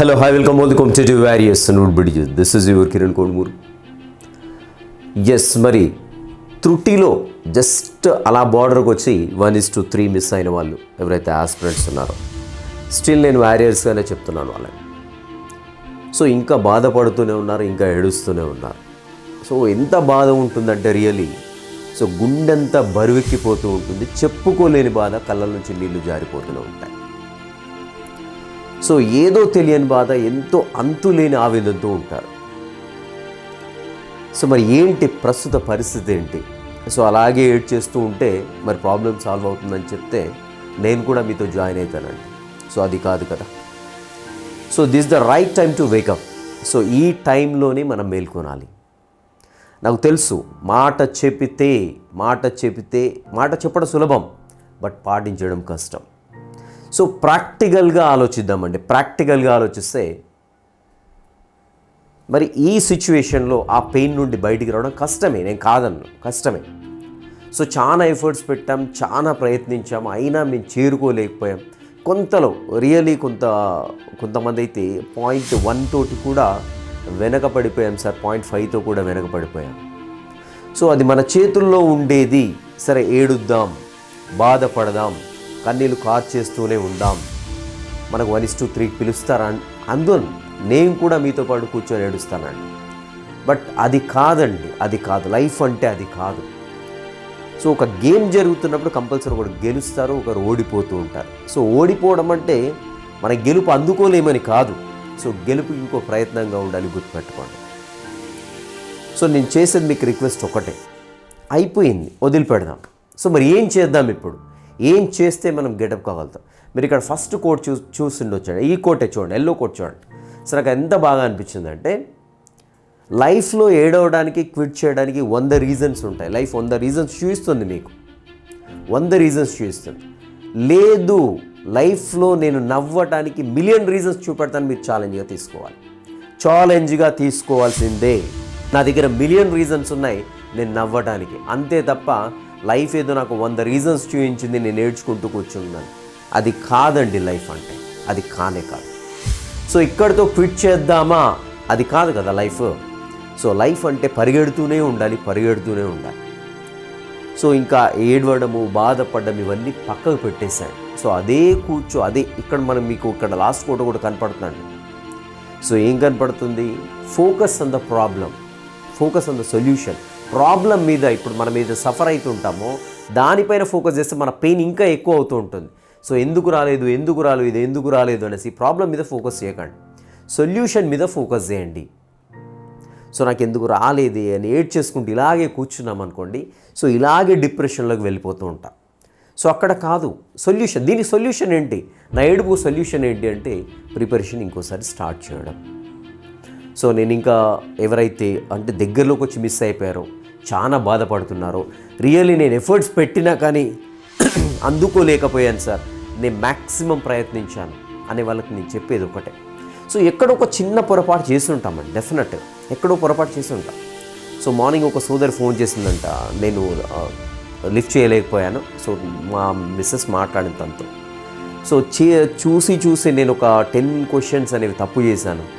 Hello hi welcome all the competitive warriors note బిడిజ్ this is your Kiran Kiran S మరి త్రుటిలో just అలా బార్డర్కి వచ్చి one is two three miss అయిన వాళ్ళు ఎవరైతే ఆస్పిరెంట్స్ ఉన్నారో. స్టిల్ నేను వ్యారియర్స్గానే చెప్తున్నాను వాళ్ళని. సో ఇంకా బాధపడుతూనే ఉన్నారు ఇంకా ఏడుస్తూనే ఉన్నారు. సో ఎంత బాధ ఉంటుందంటే రియలీ సో గుండెంతా బరువెక్కిపోతూ ఉంటుంది చెప్పుకోలేని బాధ కళ్ళ నుంచి నీళ్ళు జారిపోతూనే ఉంటాయి. సో ఏదో తెలియని బాధ ఎంతో అంతులేని ఆవేదనతో ఉంటారు. సో మరి ఏంటి ప్రస్తుత పరిస్థితి ఏంటి? సో అలాగే ఏడ్ చేస్తూ ఉంటే మరి ప్రాబ్లం సాల్వ్ అవుతుందని చెప్తే నేను కూడా మీతో జాయిన్ అవుతానండి. సో అది కాదు కదా. So this the right time to wake up so ఈ టైంలోనే మనం మేల్కొనాలి. నాకు తెలుసు మాట చెప్పితే మాట చెప్పితే మాట చెప్పడం సులభం బట్ పాటించడం కష్టం. సో ప్రాక్టికల్గా ఆలోచిద్దామండి. ప్రాక్టికల్గా ఆలోచిస్తే మరి ఈ సిచ్యువేషన్లో ఆ పెయిన్ నుండి బయటికి రావడం కష్టమే. నేను కాదన్ను. కష్టమే. సో చాలా ఎఫర్ట్స్ పెట్టాం చాలా ప్రయత్నించాం అయినా మేము చేరుకోలేకపోయాం. కొంతలో రియలీ కొంత కొంతమంది అయితే పాయింట్ వన్ తోటి కూడా వెనకపడిపోయాం సార్. పాయింట్ ఫైవ్తో కూడా వెనకపడిపోయాం. సో అది మన చేతుల్లో ఉండేది. సరే ఏడుద్దాం బాధపడదాం కన్నీళ్ళు కార్చేస్తూనే ఉందాం. మనకు వన్ ఇస్ టూ త్రీ పిలుస్తారా? అందును నేను కూడా మీతో పాటు కూర్చొని ఏడుస్తానండి. బట్ అది కాదండి అది కాదు. లైఫ్ అంటే అది కాదు. సో ఒక గేమ్ జరుగుతున్నప్పుడు కంపల్సరీ ఒకరు గెలుస్తారు ఒకరు ఓడిపోతూ ఉంటారు. సో ఓడిపోవడం అంటే మన గెలుపు అందుకోలేమని కాదు. సో గెలుపు ఇంకో ప్రయత్నంగా ఉండాలి గుర్తుపెట్టుకోండి. సో నేను చేసేది మీకు రిక్వెస్ట్ ఒకటే. అయిపోయింది వదిలిపెడదాం. సో మరి ఏం చేద్దాం ఇప్పుడు? ఏం చేస్తే మనం గెటప్ కాగలుగుతాం? మీరు ఇక్కడ ఫస్ట్ కోట్ చూ చూసిండొచ్చాడు ఈ కోటే చూడండి ఎల్లో కోట్ చూడండి. సో నాకు ఎంత బాగా అనిపించిందంటే లైఫ్లో ఏడవడానికి క్విట్ చేయడానికి వంద రీజన్స్ ఉంటాయి. లైఫ్ వంద రీజన్స్ చూపిస్తుంది మీకు. వంద రీజన్స్ చూపిస్తుంది లేదు లైఫ్లో నేను నవ్వటానికి మిలియన్ రీజన్స్ చూపెడతాను మీరు ఛాలెంజ్గా తీసుకోవాలి. ఛాలెంజ్గా తీసుకోవాల్సిందే. నా దగ్గర మిలియన్ రీజన్స్ ఉన్నాయి నేను నవ్వటానికి. అంతే తప్ప లైఫ్ ఏదో నాకు వంద రీజన్స్ చూపించింది నేను నేర్చుకుంటూ కూర్చున్నాను. అది కాదండి లైఫ్ అంటే అది కానే కాదు. సో ఇక్కడితో క్విట్ చేద్దామా? అది కాదు కదా లైఫ్. సో లైఫ్ అంటే పరిగెడుతూనే ఉండాలి పరిగెడుతూనే ఉండాలి. సో ఇంకా ఏడవడము బాధపడడం ఇవన్నీ పక్కకు పెట్టేశాడు సో అదే కూర్చో అదే ఇక్కడ మనం మీకు ఇక్కడ లాస్ట్ ఫోటో కూడా కనపడుతున్నాడు సో ఏం కనపడుతుంది? Focus on the problem focus on the solution problem మీద ఇప్పుడు మనం మీద సఫర్ అవుతుంటామో దానిపైన ఫోకస్ చేస్తే మన పెయిన్ ఇంకా ఎక్కువ అవుతూ ఉంటుంది. సో ఎందుకు రాలేదు ఎందుకు రాలేదు ఇది ఎందుకు రాలేదు అనేసి ప్రాబ్లం మీద ఫోకస్ చేయకండి. సొల్యూషన్ మీద ఫోకస్ చేయండి. సో నాకు ఎందుకు రాలేదు అని ఏడ్ చేసుకుంటూ ఇలాగే కూర్చున్నాం అనుకోండి సో ఇలాగే డిప్రెషన్లోకి వెళ్ళిపోతూ ఉంటాం. సో అక్కడ కాదు సొల్యూషన్. దీని సొల్యూషన్ ఏంటి? నా ఏడుపు సొల్యూషన్ ఏంటి అంటే ప్రిపరేషన్ ఇంకోసారి స్టార్ట్ చేయడం. సో నేను ఇంకా ఎవరైతే అంటే దగ్గరలోకి వచ్చి మిస్ అయిపోయారో చాలా బాధపడుతున్నారు. రియల్లీ నేను ఎఫర్ట్స్ పెట్టినా కానీ అందుకోలేకపోయాను సార్. నేను మ్యాక్సిమం ప్రయత్నించాను అనే వాళ్ళకి నేను చెప్పేది ఒకటే. సో ఎక్కడో ఒక చిన్న పొరపాటు చేసి ఉంటామండి డెఫినెట్గా ఎక్కడో పొరపాటు చేసి ఉంటాం. సో మార్నింగ్ ఒక సోదరి ఫోన్ చేసిందంట నేను uh, లిఫ్ట్ చేయలేకపోయాను. సో మా మిస్సెస్ మాట్లాడిన తనతో. సో చే చూసి చూసి నేను ఒక టెన్ క్వశ్చన్స్ అనేవి తప్పు చేశాను.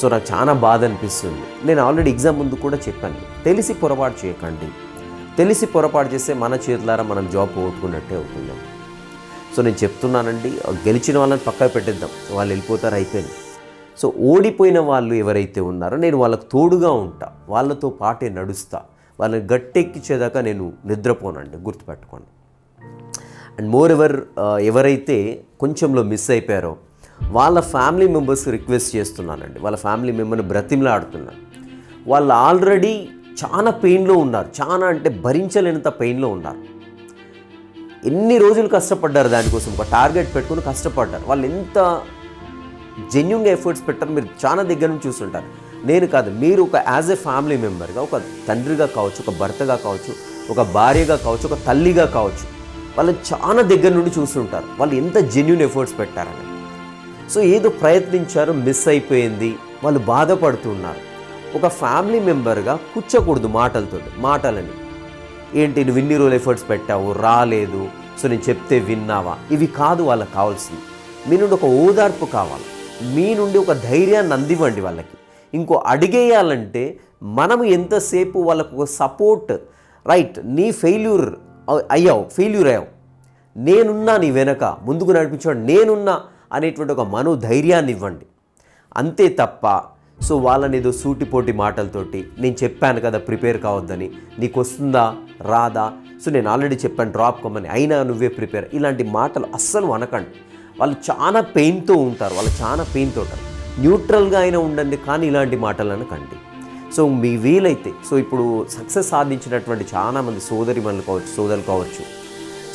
సో నాకు చాలా బాధ అనిపిస్తుంది. నేను ఆల్రెడీ ఎగ్జామ్ ముందు కూడా చెప్పాను తెలిసి పొరపాటు చేయకండి. తెలిసి పొరపాటు చేస్తే మన చేతులారా మనం జాబ్ పోగొట్టుకున్నట్టే అవుతుందాం సో నేను చెప్తున్నానండి గెలిచిన వాళ్ళని పక్కకు పెట్టేద్దాం వాళ్ళు వెళ్ళిపోతారు అయిపోయింది. సో ఓడిపోయిన వాళ్ళు ఎవరైతే ఉన్నారో నేను వాళ్ళకు తోడుగా ఉంటా వాళ్ళతో పాటే నడుస్తా వాళ్ళని గట్టెక్కించేదాకా నేను నిద్రపోనండి గుర్తుపెట్టుకోండి. అండ్ మోర్ ఎవర్ ఎవరైతే కొంచెంలో మిస్ అయిపోయారో వాళ్ళ ఫ్యామిలీ మెంబర్స్ రిక్వెస్ట్ చేస్తున్నానండి. వాళ్ళ ఫ్యామిలీ మెంబర్ని బ్రతిమలాడుతున్నాను. వాళ్ళు ఆల్రెడీ చాలా పెయిన్లో ఉన్నారు. చాలా అంటే భరించలేనంత పెయిన్లో ఉన్నారు. ఎన్ని రోజులు కష్టపడ్డారు దానికోసం? ఒక టార్గెట్ పెట్టుకుని కష్టపడ్డారు. వాళ్ళు ఎంత జెన్యున్గా ఎఫర్ట్స్ పెట్టారు మీరు చాలా దగ్గర నుంచి చూస్తుంటారు. నేను కాదు మీరు ఒక యాజ్ ఎ ఫ్యామిలీ మెంబర్గా ఒక తండ్రిగా కావచ్చు ఒక భర్తగా కావచ్చు ఒక భార్యగా కావచ్చు ఒక తల్లిగా కావచ్చు వాళ్ళు చాలా దగ్గర నుండి చూస్తుంటారు. వాళ్ళు ఎంత జెన్యున్ ఎఫర్ట్స్ పెట్టారని. సో ఏదో ప్రయత్నించారు మిస్ అయిపోయింది వాళ్ళు బాధపడుతున్నారు. ఒక ఫ్యామిలీ మెంబర్గా కూర్చోకూడదు మాటలతో మాటలని. ఏంటి నువ్వు ఇన్ని రోజులు ఎఫర్ట్స్ పెట్టావు రాలేదు సో నేను చెప్తే విన్నావా? ఇవి కాదు వాళ్ళకి కావాల్సింది. మీ నుండి ఒక ఓదార్పు కావాలి. మీ నుండి ఒక ధైర్యాన్ని అందివ్వండి వాళ్ళకి. ఇంకో అడిగేయాలంటే మనం ఎంతసేపు వాళ్ళకు ఒక సపోర్ట్ రైట్ నీ ఫెయిల్యూర్ అయ్యావు ఫెయిల్యూర్ అయ్యావు. నేనున్నా నీ వెనక ముందుకు నడిపించాడు నేనున్నా అనేటువంటి ఒక మనోధైర్యాన్ని ఇవ్వండి. అంతే తప్ప సో వాళ్ళని ఏదో సూటిపోటి మాటలతోటి నేను చెప్పాను కదా ప్రిపేర్ కావద్దని నీకు వస్తుందా రాదా? సో నేను ఆల్రెడీ చెప్పాను డ్రాప్ కమ్మని. అయినా నువ్వే ప్రిపేర్. ఇలాంటి మాటలు అస్సలు అనకండి వాళ్ళు చాలా పెయిన్తో ఉంటారు వాళ్ళు చాలా పెయిన్తో ఉంటారు. న్యూట్రల్గా అయినా ఉండండి కానీ ఇలాంటి మాటలు అనకండి సో మీ వీలైతే సో ఇప్పుడు సక్సెస్ సాధించినటువంటి చాలామంది సోదరి మనలు కావచ్చు సోదరులు కావచ్చు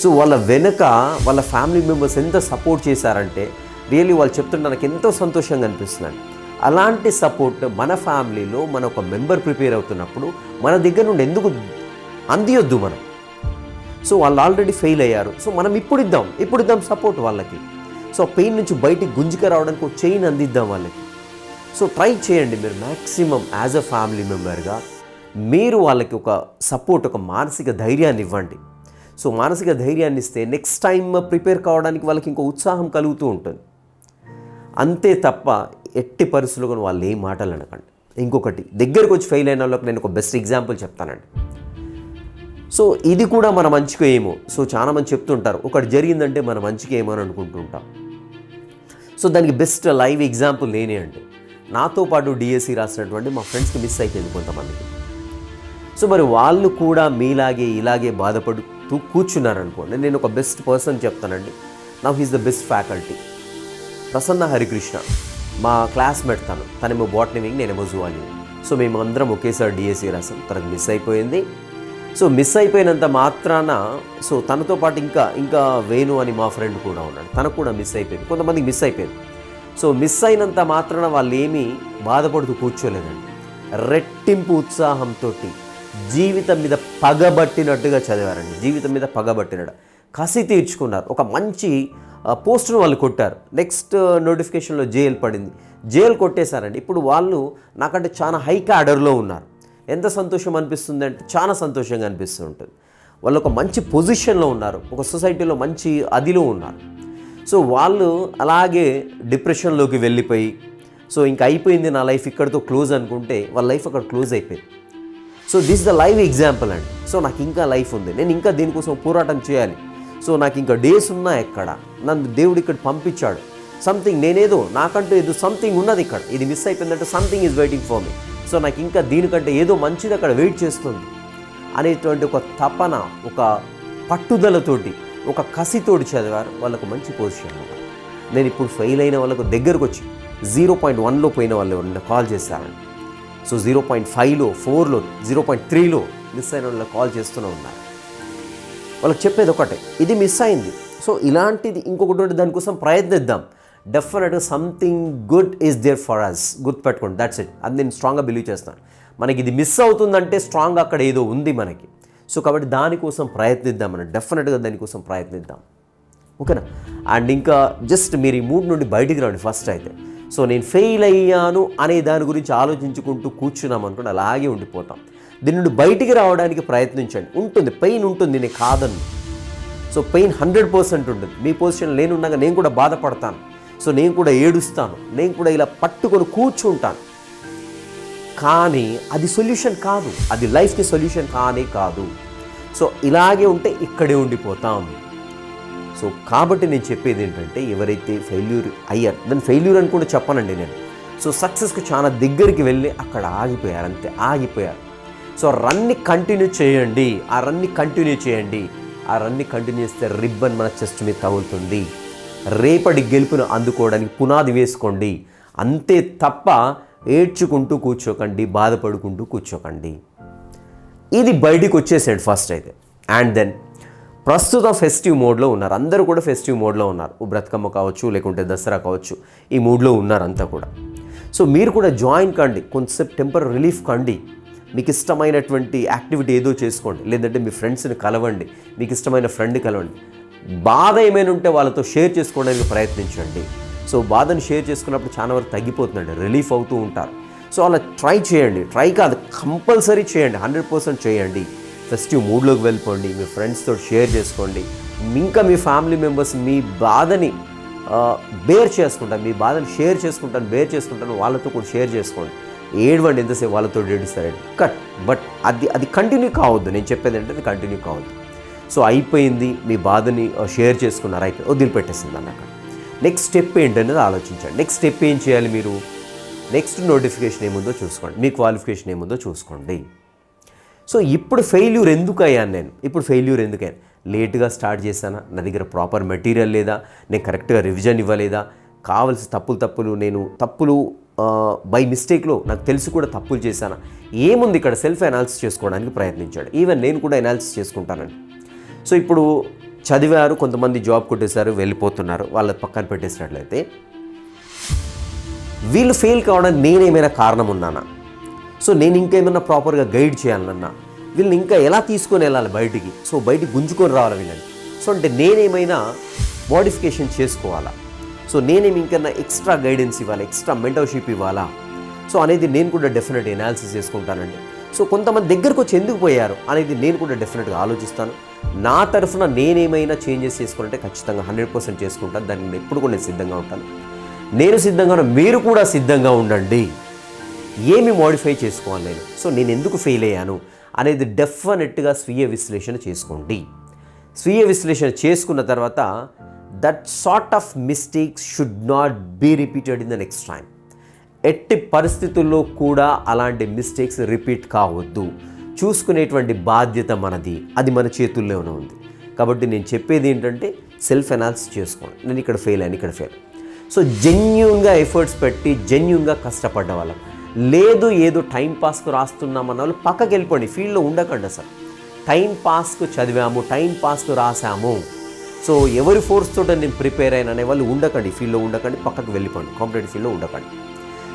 సో వాళ్ళ వెనుక వాళ్ళ ఫ్యామిలీ మెంబర్స్ ఎంత సపోర్ట్ చేశారంటే రియల్లీ వాళ్ళు చెప్తుంటే నాకు ఎంతో సంతోషంగా అనిపిస్తున్నాను అలాంటి సపోర్ట్ మన ఫ్యామిలీలో మన ఒక మెంబర్ ప్రిపేర్ అవుతున్నప్పుడు మన దగ్గర నుండి ఎందుకు అందియొద్దు మనం? సో వాళ్ళు ఆల్రెడీ ఫెయిల్ అయ్యారు. సో మనం ఇప్పుడు ఇద్దాం ఇప్పుడు ఇద్దాం సపోర్ట్ వాళ్ళకి. సో పెయిన్ నుంచి బయటికి గుంజుక రావడానికి ఒక చైన్ అందిద్దాం వాళ్ళకి. సో ట్రై చేయండి మీరు మ్యాక్సిమం యాజ్ అ ఫ్యామిలీ మెంబర్గా మీరు వాళ్ళకి ఒక సపోర్ట్ ఒక మానసిక ధైర్యాన్ని ఇవ్వండి. సో మానసిక ధైర్యాన్ని ఇస్తే నెక్స్ట్ టైం ప్రిపేర్ కావడానికి వాళ్ళకి ఇంకో ఉత్సాహం కలుగుతూ ఉంటుంది. అంతే తప్ప ఎట్టి పరిస్థితుల్లో వాళ్ళు ఏం మాటలు అనకండి. ఇంకొకటి దగ్గరకు వచ్చి ఫెయిల్ అయిన వాళ్ళకి నేను ఒక బెస్ట్ ఎగ్జాంపుల్ చెప్తానండి. సో ఇది కూడా మన మంచిగా ఏమో. సో చాలా మంది చెప్తుంటారు ఒకటి జరిగిందంటే మన మంచిగా ఏమో అని అనుకుంటుంటాం. సో దానికి బెస్ట్ లైవ్ ఎగ్జాంపుల్ నేనే అండి. నాతో పాటు డిఎస్సి రాసినటువంటి మా ఫ్రెండ్స్కి మిస్ అయిపోయింది కొంతమందికి. సో మరి వాళ్ళు కూడా మీలాగే ఇలాగే బాధపడు చెప్తూ కూర్చున్నారనుకోండి నేను ఒక బెస్ట్ పర్సన్ చెప్తానండి. Now he's the best faculty Prasanna Harikrishna మా క్లాస్మేట్ తను. తనేమో బాటనీ వింగ్ నేనేమో జువాలీ సో మేము అందరం ఒకేసారి డిఎస్సి రాసాం. తనకు మిస్ అయిపోయింది. సో మిస్ అయిపోయినంత మాత్రాన సో తనతో పాటు ఇంకా ఇంకా వేణు అని మా ఫ్రెండ్ కూడా ఉన్నాడు. తనకు కూడా మిస్ అయిపోయింది. కొంతమందికి మిస్ అయిపోయింది. సో మిస్ అయినంత మాత్రాన వాళ్ళు ఏమీ బాధపడుతూ కూర్చోలేదండి. రెట్టింపు ఉత్సాహంతో జీవితం మీద పగబట్టినట్టుగా చదివారండి. జీవితం మీద పగబట్టినట్టు కసి తీర్చుకున్నారు. ఒక మంచి పోస్టును వాళ్ళు కొట్టారు. నెక్స్ట్ నోటిఫికేషన్లో జైలు పడింది. జైలు కొట్టేశారండి. ఇప్పుడు వాళ్ళు నాకంటే చాలా హై క్యాడర్లో ఉన్నారు. ఎంత సంతోషం అనిపిస్తుంది అంటే చాలా సంతోషంగా అనిపిస్తూ ఉంటుంది. వాళ్ళు ఒక మంచి పొజిషన్లో ఉన్నారు. ఒక సొసైటీలో మంచి అదిలో ఉన్నారు. సో వాళ్ళు అలాగే డిప్రెషన్లోకి వెళ్ళిపోయి సో ఇంకా అయిపోయింది నా లైఫ్ ఇక్కడితో క్లోజ్ అనుకుంటే వాళ్ళ లైఫ్ అక్కడ క్లోజ్ అయిపోయింది. So this the live example అండి. సో నాకు ఇంకా లైఫ్ ఉంది. నేను ఇంకా దీనికోసం పోరాటం చేయాలి? సో నాకు ఇంకా డేస్ ఉన్నా ఎక్కడ? నన్ను దేవుడు ఇక్కడ పంపించాడు. సంథింగ్ నేనేదో నాకంటూ ఏదో సంథింగ్ ఉన్నది ఇక్కడ. ఇది మిస్ అయిపోయిందంటే something is waiting for me so నాకు ఇంకా దీనికంటే ఏదో మంచిది అక్కడ వెయిట్ చేస్తుంది. అనేటువంటి ఒక తపన ఒక పట్టుదలతోటి ఒక కసితోటి చదివారు. వాళ్ళకు మంచి పొజిషన్ నేను ఇప్పుడు ఫెయిల్ అయిన వాళ్ళకు దగ్గరకు వచ్చి జీరో పాయింట్ వన్లో పోయిన వాళ్ళు ఎవరైనా కాల్ చేశారండి సో జీరో పాయింట్ ఫైవ్లో ఫోర్లో జీరో పాయింట్ త్రీలో మిస్ అయిన వాళ్ళు కాల్ చేస్తూనే ఉన్నారు. వాళ్ళకి చెప్పేది ఒకటే ఇది మిస్ అయింది. సో ఇలాంటిది ఇంకొకటి ఉంటే దానికోసం ప్రయత్నిద్దాం. డెఫినెట్గా something good is there for us గుర్తుపెట్టుకోండి దాట్స్ ఇట్ అది నేను స్ట్రాంగ్గా బిలీవ్ చేస్తాను. మనకి ఇది మిస్ అవుతుందంటే స్ట్రాంగ్ అక్కడ ఏదో ఉంది మనకి. సో కాబట్టి దానికోసం ప్రయత్నిద్దాం మనం డెఫినెట్గా దానికోసం ప్రయత్నిద్దాం. ఓకేనా? అండ్ ఇంకా జస్ట్ మీరు ఈ మూడ్ నుండి బయటికి రండి ఫస్ట్ అయితే. సో నేను ఫెయిల్ అయ్యాను అనే దాని గురించి ఆలోచించుకుంటూ కూర్చున్నాం అనుకోండి అలాగే ఉండిపోతాం. దీని నుండి బయటికి రావడానికి ప్రయత్నించండి. ఉంటుంది పెయిన్ ఉంటుంది నేను కాదను. సో పెయిన్ హండ్రెడ్ పర్సెంట్ ఉంటుంది. మీ పొజిషన్ లేనున్నాగా నేను కూడా బాధపడతాను. సో నేను కూడా ఏడుస్తాను. నేను కూడా ఇలా పట్టుకొని కూర్చుంటాను. కానీ అది సొల్యూషన్ కాదు. అది లైఫ్కి సొల్యూషన్ కానే కాదు. సో ఇలాగే ఉంటే ఇక్కడే ఉండిపోతాం. సో కాబట్టి నేను చెప్పేది ఏంటంటే ఎవరైతే ఫెయిల్యూర్ అయ్యారు దాన్ని ఫెయిల్యూర్ అని కూడా చెప్పనండి నేను. సో సక్సెస్కి చాలా దగ్గరికి వెళ్ళి అక్కడ ఆగిపోయారు అంతే ఆగిపోయారు. సో రన్ని కంటిన్యూ చేయండి ఆ రన్ని కంటిన్యూ చేయండి. ఆ రన్ని కంటిన్యూ చేస్తే రిబ్బన్ మన చెస్ట్ మీద తగులుతుంది. రేపటి గెలుపును అందుకోవడానికి పునాది వేసుకోండి. అంతే తప్ప ఏడ్చుకుంటూ కూర్చోకండి బాధపడుకుంటూ కూర్చోకండి. ఇది బయటికి వచ్చేసాడు ఫస్ట్ అయితే. అండ్ దెన్ ప్రస్తుతం ఫెస్టివ్ మోడ్లో ఉన్నారు. అందరూ కూడా ఫెస్టివ్ మోడ్లో ఉన్నారు. ఓ బ్రతుకమ్మ కావచ్చు లేకుంటే దసరా కావచ్చు ఈ మూడ్లో ఉన్నారు అంతా కూడా. సో మీరు కూడా జాయిన్ కండి. కొంతసేపు టెంపర్ రిలీఫ్ కండి. మీకు ఇష్టమైనటువంటి యాక్టివిటీ ఏదో చేసుకోండి. లేదంటే మీ ఫ్రెండ్స్ని కలవండి. మీకు ఇష్టమైన ఫ్రెండ్ కలవండి. బాధ ఏమైనా ఉంటే వాళ్ళతో షేర్ చేసుకోవడానికి ప్రయత్నించండి. సో బాధను షేర్ చేసుకున్నప్పుడు చాలా వరకు తగ్గిపోతుందండి. రిలీఫ్ అవుతూ ఉంటారు. సో అలా ట్రై చేయండి. ట్రై కాదు కంపల్సరీ చేయండి. హండ్రెడ్ పర్సెంట్ చేయండి. ఫెస్టివ్ మూడ్లోకి వెళ్ళిపోండి మీ ఫ్రెండ్స్తో షేర్ చేసుకోండి. ఇంకా మీ ఫ్యామిలీ మెంబర్స్ మీ బాధని బేర్ చేసుకుంటాను మీ బాధను షేర్ చేసుకుంటాను బేర్ చేసుకుంటాను వాళ్ళతో కూడా షేర్ చేసుకోండి. ఏడవండి ఎంతసేపు వాళ్ళతో ఏడుస్తారండి కట్ బట్ అది అది కంటిన్యూ కావద్దు. నేను చెప్పేది ఏంటంటే అది కంటిన్యూ కావద్దు. సో అయిపోయింది. మీ బాధని షేర్ చేసుకున్నారు. అయిపోయి వదిలిపెట్టేసింది అన్నమాట. నెక్స్ట్ స్టెప్ ఏంటనేది ఆలోచించండి. నెక్స్ట్ స్టెప్ ఏం చేయాలి మీరు? నెక్స్ట్ నోటిఫికేషన్ ఏముందో చూసుకోండి. మీ క్వాలిఫికేషన్ ఏముందో చూసుకోండి. సో ఇప్పుడు ఫెయిల్యూర్ ఎందుకు అయ్యాను నేను? ఇప్పుడు ఫెయిల్యూర్ ఎందుకు అయ్యాను లేట్గా స్టార్ట్ చేశానా? నా దగ్గర ప్రాపర్ మెటీరియల్ లేదా? నేను కరెక్ట్గా రివిజన్ ఇవ్వలేదా? కావలసిన తప్పులు తప్పులు నేను తప్పులు బై మిస్టేక్లో నాకు తెలిసి కూడా తప్పులు చేశానా? ఏముంది ఇక్కడ సెల్ఫ్ అనాలిసిస్ చేసుకోవడానికి ప్రయత్నించాడు. ఈవెన్ నేను కూడా అనాలిసిస్ చేసుకుంటానండి. సో ఇప్పుడు చదివారు కొంతమంది జాబ్ కొట్టేశారు వెళ్ళిపోతున్నారు వాళ్ళ పక్కన పెట్టేసినట్లయితే వీళ్ళు ఫెయిల్ కావడానికి నేనేమైనా కారణం ఉన్నానా? సో నేను ఇంకేమైనా ప్రాపర్గా గైడ్ చేయాలన్నా వీళ్ళని ఇంకా ఎలా తీసుకొని వెళ్ళాలి బయటికి? సో బయటికి గుంజుకొని రావాలి వీళ్ళని. సో అంటే నేనేమైనా మోడిఫికేషన్ చేసుకోవాలా? సో నేనేమి ఇంకన్నా ఎక్స్ట్రా గైడెన్స్ ఇవ్వాలి? ఎక్స్ట్రా మెంటర్షిప్ ఇవ్వాలా? సో అనేది నేను కూడా డెఫినెట్ ఎనాలిసిస్ చేసుకుంటానండి. సో కొంతమంది దగ్గరకు వచ్చి ఎందుకు పోయారు అనేది నేను కూడా డెఫినెట్గా ఆలోచిస్తాను. నా తరఫున నేనేమైనా చేంజెస్ చేసుకోవాలంటే ఖచ్చితంగా హండ్రెడ్ పర్సెంట్ చేసుకుంటాను దానికి ఎప్పుడు కూడా నేను సిద్ధంగా ఉంటాను. నేను సిద్ధంగా మీరు కూడా సిద్ధంగా ఉండండి. ఏమి మోడిఫై చేసుకోవాలి నేను? సో నేను ఎందుకు ఫెయిల్ అయ్యాను? అనేది డెఫినెట్గా స్వీయ విశ్లేషణ చేసుకోండి. స్వీయ విశ్లేషణ చేసుకున్న తర్వాత that sort of mistakes should not be repeated in the next time ఎట్టి పరిస్థితుల్లో కూడా అలాంటి మిస్టేక్స్ రిపీట్ కావద్దు. చూసుకునేటువంటి బాధ్యత మనది. అది మన చేతుల్లోనే ఉంది. కాబట్టి నేను చెప్పేది ఏంటంటే సెల్ఫ్ అనాలిసిస్ చేసుకోండి. నేను ఇక్కడ ఫెయిల్ అయ్యాను ఇక్కడ ఫెయిల్ సో జెన్యున్గా ఎఫర్ట్స్ పెట్టి జెన్యున్గా కష్టపడ్డ వాళ్ళం. లేదు ఏదో టైం పాస్కు రాస్తున్నామన్న వాళ్ళు పక్కకి వెళ్ళిపోండి ఫీల్డ్లో ఉండకండి అసలు. టైం పాస్కు చదివాము టైం పాస్కు రాసాము సో ఎవరి ఫోర్స్ తోట నేను ప్రిపేర్ అయిన అనే వాళ్ళు ఉండకండి ఫీల్డ్లో ఉండకండి పక్కకు వెళ్ళిపోండి కాంపిటేటివ్ ఫీల్డ్లో ఉండకండి.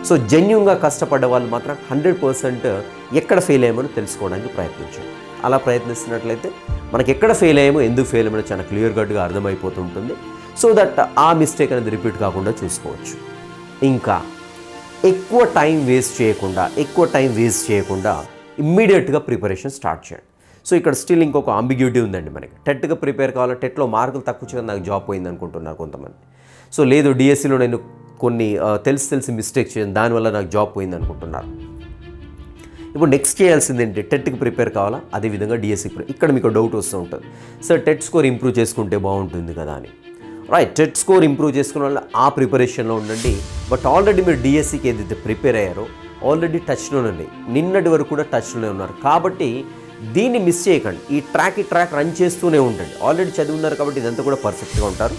సో జెన్యున్గా కష్టపడ్డ వాళ్ళు మాత్రం హండ్రెడ్ పర్సెంట్ ఎక్కడ ఫెయిల్ అయ్యామో తెలుసుకోవడానికి ప్రయత్నించండి. అలా ప్రయత్నిస్తున్నట్లయితే మనకి ఎక్కడ ఫెయిల్ అయ్యామో ఎందుకు ఫెయిల్ అయ్యామో చాలా క్లియర్ కట్గా అర్థమైపోతుంటుంది. సో దట్ ఆ మిస్టేక్ అనేది రిపీట్ కాకుండా చూసుకోవచ్చు. ఇంకా ఎక్కువ టైం వేస్ట్ చేయకుండా ఎక్కువ టైం వేస్ట్ చేయకుండా ఇమ్మీడియట్గా ప్రిపరేషన్ స్టార్ట్ చేయండి. సో ఇక్కడ స్టిల్ ఇంకొక అంబిగ్యూటీ ఉందండి మనకి. టెట్గా ప్రిపేర్ కావాలంటే టెట్లో మార్కులు తక్కువ చేయడం నాకు జాబ్ పోయింది అనుకుంటున్నారు కొంతమంది. సో లేదు డిఎస్సిలో నేను కొన్ని తెలిసి తెలిసి మిస్టేక్ చేయను దానివల్ల నాకు జాబ్ పోయింది అనుకుంటున్నారు. ఇప్పుడు నెక్స్ట్ చేయాల్సింది ఏంటి? టెట్కి ప్రిపేర్ కావాలా? అదేవిధంగా డిఎస్సి ఇక్కడ మీకు డౌట్ వస్తూ ఉంటుంది. సార్ టెట్ స్కోర్ ఇంప్రూవ్ చేసుకుంటే బాగుంటుంది కదా అని. రైట్ టెట్ స్కోర్ ఇంప్రూవ్ చేసుకున్న వాళ్ళు ఆ ప్రిపరేషన్లో ఉండండి. బట్ ఆల్రెడీ మీరు డిఎస్సికి ఏదైతే ప్రిపేర్ అయ్యారో ఆల్రెడీ టచ్లోనే ఉన్నాయి నిన్నటి వరకు కూడా టచ్లోనే ఉన్నారు. కాబట్టి దీన్ని మిస్ చేయకండి. ఈ ట్రాక్ ఈ ట్రాక్ రన్ చేస్తూనే ఉండండి. ఆల్రెడీ చదివి ఉన్నారు కాబట్టి ఇదంతా కూడా పర్ఫెక్ట్గా ఉంటారు.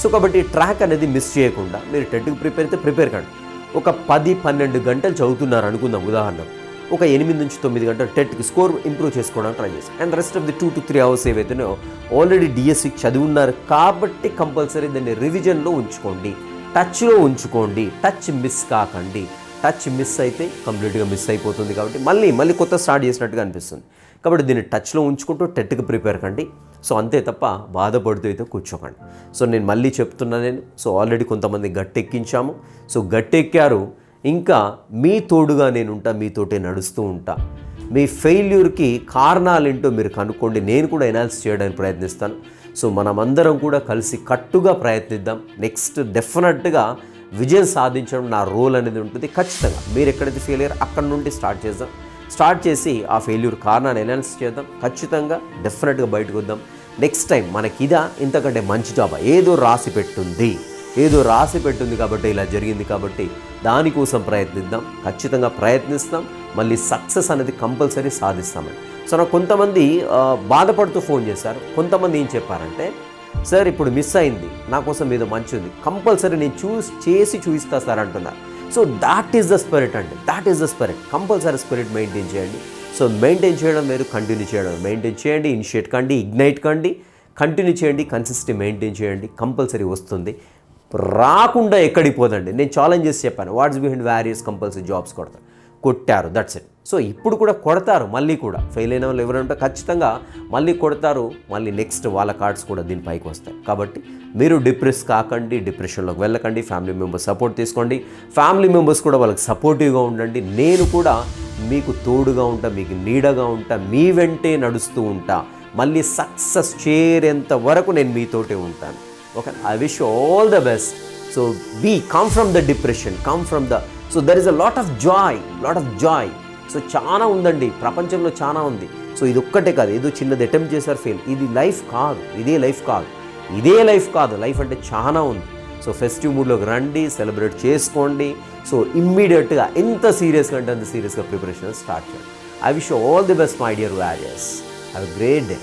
సో కాబట్టి ఈ ట్రాక్ అనేది మిస్ చేయకుండా మీరు టెట్కి ప్రిపేర్ అయితే ప్రిపేర్ కండి. ఒక పది పన్నెండు గంటలు చదువుతున్నారు అనుకుందాం ఉదాహరణకు. ఒక ఎనిమిది నుంచి తొమ్మిది గంటలు టెట్కి స్కోర్ ఇంప్రూవ్ చేసుకోవడానికి ట్రై చేసి and rest of the two to three hours ఏవైతేనో already డిఎస్సికి చదివి ఉన్నారు కాబట్టి కంపల్సరీ దాన్ని రివిజన్లో ఉంచుకోండి. టచ్లో ఉంచుకోండి. టచ్ మిస్ కాకండి. టచ్ మిస్ అయితే కంప్లీట్గా మిస్ అయిపోతుంది కాబట్టి మళ్ళీ మళ్ళీ కొత్త స్టార్ట్ చేసినట్టుగా అనిపిస్తుంది. కాబట్టి దీన్ని టచ్లో ఉంచుకుంటూ టెట్కి ప్రిపేర్ కండి. సో అంతే తప్ప బాధపడుతూ అయితే కూర్చోకండి. సో నేను మళ్ళీ చెప్తున్నా నేను. సో ఆల్రెడీ కొంతమంది గట్టెక్కించాము. సో గట్టెక్కారు. ఇంకా మీ తోడుగా నేనుంటా మీతోటే నడుస్తూ ఉంటా. మీ ఫెయిల్యూర్కి కారణాలేంటో మీరు కనుక్కోండి. నేను కూడా ఎనాలిసిస్ చేయడానికి ప్రయత్నిస్తాను. సో మనమందరం కూడా కలిసి కట్టుగా ప్రయత్నిద్దాం. నెక్స్ట్ డెఫినెట్గా విజయం సాధించడం నా రోల్ అనేది ఉంటుంది. ఖచ్చితంగా మీరు ఎక్కడైతే ఫెయిల్ అక్కడ నుండి స్టార్ట్ చేద్దాం. స్టార్ట్ చేసి ఆ ఫెయిల్యూర్ కారణాన్ని ఎనాలిసిస్ చేద్దాం. ఖచ్చితంగా డెఫినెట్గా బయటకు వద్దాం. నెక్స్ట్ టైం మనకి ఇదా ఇంతకంటే మంచి జాబ్? ఏదో రాసి పెట్టుంది. ఏదో రాసి పెట్టుంది కాబట్టి ఇలా జరిగింది కాబట్టి దానికోసం ప్రయత్నిద్దాం. ఖచ్చితంగా ప్రయత్నిస్తాం. మళ్ళీ సక్సెస్ అనేది కంపల్సరీ సాధిస్తామని సో నాకు కొంతమంది బాధపడుతూ ఫోన్ చేశారు. కొంతమంది ఏం చెప్పారంటే సార్ ఇప్పుడు మిస్ అయింది. నా కోసం మీద మంచి ఉంది. కంపల్సరీ నేను చూస్ చేసి చూపిస్తా సార్ అంటున్నారు. So that is the spirit అండి. That is the spirit compulsory spirit maintain చేయండి. సో మెయింటైన్ చేయడం మీరు కంటిన్యూ చేయడం మెయింటైన్ చేయండి ఇనిషియేట్ కండి ఇగ్నైట్ కండి. కంటిన్యూ చేయండి కన్సిస్టెంట్ మెయింటైన్ చేయండి. కంపల్సరీ వస్తుంది. రాకుండా ఎక్కడికి పోదండి. నేను ఛాలెంజ్ చేసి చెప్పాను. What's behind warriors compulsory jobs కొడతారు కొట్టారు. దట్స్ ఇట్ సో ఇప్పుడు కూడా కొడతారు. మళ్ళీ కూడా. ఫెయిల్ అయిన వాళ్ళు ఎవరంటే ఖచ్చితంగా మళ్ళీ కొడతారు. మళ్ళీ నెక్స్ట్ వాళ్ళ కార్డ్స్ కూడా దీనిపైకి వస్తాయి. కాబట్టి మీరు డిప్రెస్ కాకండి. డిప్రెషన్లోకి వెళ్ళకండి. ఫ్యామిలీ మెంబర్స్ సపోర్ట్ తీసుకోండి. ఫ్యామిలీ మెంబర్స్ కూడా వాళ్ళకి సపోర్టివ్గా ఉండండి. నేను కూడా మీకు తోడుగా ఉంటా. మీకు నీడగా ఉంటా. మీ వెంటే నడుస్తూ ఉంటా. మళ్ళీ సక్సెస్ చేరేంత వరకు నేను మీతోటే ఉంటాను. Okay I wish all the best so be come from the depression come from the so there is a lot of joy lot of joy so చాలా ఉందండి ప్రపంచంలో చాలా ఉంది సో ఇది ఒక్కటే కాదు ఏదో చిన్నది అటెంప్ట్ చేశారు ఫెయిల్ ఇది లైఫ్ కాదు ఇదే లైఫ్ కాదు ఇదే లైఫ్ కాదు లైఫ్ అంటే చాలా ఉంది సో ఫెస్టివ్ మూడ్లోకి రండి సెలబ్రేట్ చేసుకోండి సో ఇమ్మీడియట్గా ఎంత సీరియస్గా అంటే అంత సీరియస్గా ప్రిపరేషన్ స్టార్ట్ చేయండి I wish all the best my dear warriors have great day